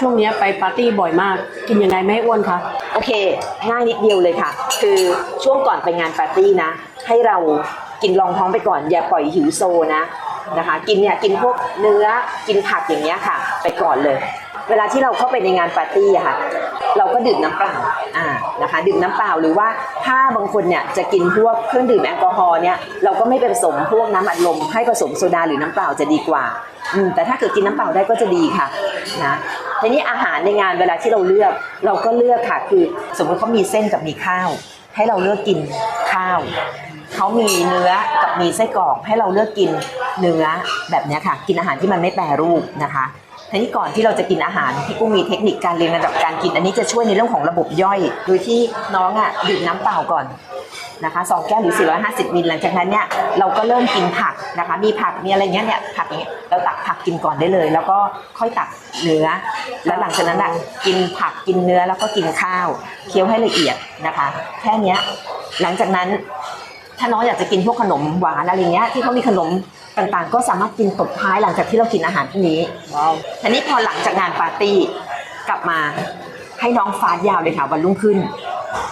ช่วงนี้ไปปาร์ตี้บ่อยมาก กินยังไงไม่ให้อ้วนคะโอเค ง่ายนิดเดียวเลยค่ะ คือช่วงก่อนไปงานปาร์ตี้นะ ให้เรากินรองท้องไปก่อน อย่าปล่อยหิวโซนะนะคะ กินเนี่ยกินพวกเนื้อกินผักอย่างเงี้ยค่ะ ไปก่อนเลย เวลาที่เราเข้าไปในงานปาร์ตี้อะค่ะ เราก็ดื่มน้ำเปล่าอ่านะคะ ดื่มน้ำเปล่าหรือว่าถ้าบางคนเนี่ยจะกินพวกเครื่องดื่มแอลกอฮอล์เนี่ยเราก็ไม่ไปผสมพวกน้ำอัดลมให้ผสมโซดาหรือน้ำเปล่าจะดีกว่าอืมแต่ถ้าเกิดกินน้ำเปล่าได้ก็จะดีค่ะนะ ทีนี้อาหารในงานเวลาที่เราเลือก เราก็เลือกค่ะคือสมมติเขามีเส้นกับมีข้าว ให้เราเลือกกินข้าวเขามีเนื้อกับมีไส้กรอกให้เราเลือกกินเนื้อแบบเนี้ยค่ะ กินอาหารที่มันไม่แปรรูปนะคะทีนี้ก่อนที่เราจะกินอาหารพี่กุ้งมีเทคนิคการเรียงระดับการกิน อันนี้จะช่วยในเรื่องของระบบย่อย โดยที่น้องอะดื่มน้ำเปล่าก่อนนะคะสองแก้วหรือ 450มิลหลังจากนั้นเนี่ยเราก็เริ่มกินผัก นะคะ มีผักมีอะไรเงี้ยเนี่ยผักอย่างเงี้ยเราตักผักกินก่อนได้เลย แล้วก็ค่อยตักเนื้อ แล้วหลังจากนั้นอะกินผักกินเนื้อแล้วก็กินข้าว เคี้ยวให้ละเอียดนะคะ แค่เนี้ยหลังจากนั้นถ้าน้องอยากจะกินพวกขนมหวานอะไรเงี้ยที่เขามีขนมต่างๆ ก็สามารถกินตบท้ายหลังจากที่เรากินอาหารพวกนี้ว้าวทีนี้พอหลังจากงานปาร์ตี้กลับมาให้น้องฟาดยาวเลยค่ะวันรุ่งขึ้น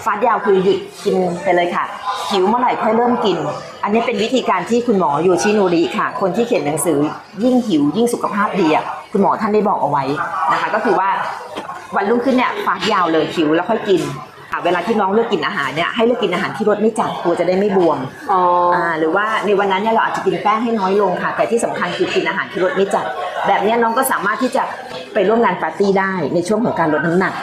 ฟาดยาวคือหยุดกินไปเลยค่ะ หิวเมื่อไหร่ค่อยเริ่มกิน อันนี้เป็นวิธีการที่คุณหมอโยชิโนริค่ะ คนที่เขียนหนังสือยิ่งหิวยิ่งสุขภาพดีอะคุณหมอท่านได้บอกเอาไว้นะคะ ก็คือว่าวันรุ่งขึ้นเนี่ยฟาดยาวเลยหิวแล้วค่อยกินค่ะเวลาที่น้องเลือกกินอาหารเนี่ยให้เลือกกินอาหารที่รสไม่จัดตัวจะได้ไม่บวมอ๋อออ่าหรือว่าในวันนั้นเนี่ยเราอาจจะกินแป้งให้น้อยลงค่ะ แต่ที่สำคัญคือกินอาหารที่รสไม่จัด แบบเนี้ยน้องก็สามารถที่จะไปร่วมงานปาร์ตี้ได้ในช่วงของการลดน้ำหนัก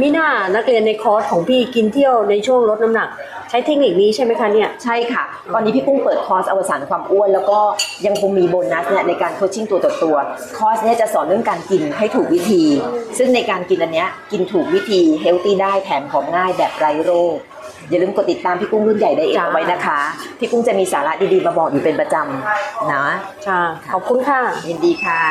มิน่านักเรียนในคอร์สของพี่กินเที่ยวในช่วงลดน้ำหนัก ใช้เทคนิคนี้ใช่ไหมคะเนี่ย ใช่ค่ะ ตอนนี้พี่กุ้งเปิดคอร์สอวสานความอ้วน แล้วก็ยังคงมีโบนัสเนี่ยในการโคชชิ่งตัวต่อตัว คอร์สเนี่ยจะสอนเรื่องการกินให้ถูกวิธี ซึ่งในการกินอันเนี้ยกินถูกวิธีเฮลตี้ได้แถมผอมง่ายแบบไร้โรคอย่าลืมกดติดตามพี่กุ้งรุ่นใหญ่ได้เองจ้าเอาไว้นะคะ พี่กุ้งจะมีสาระดีๆมาบอกอยู่เป็นประจำนะค่ะขอบคุณค่ะยินดีค่ะ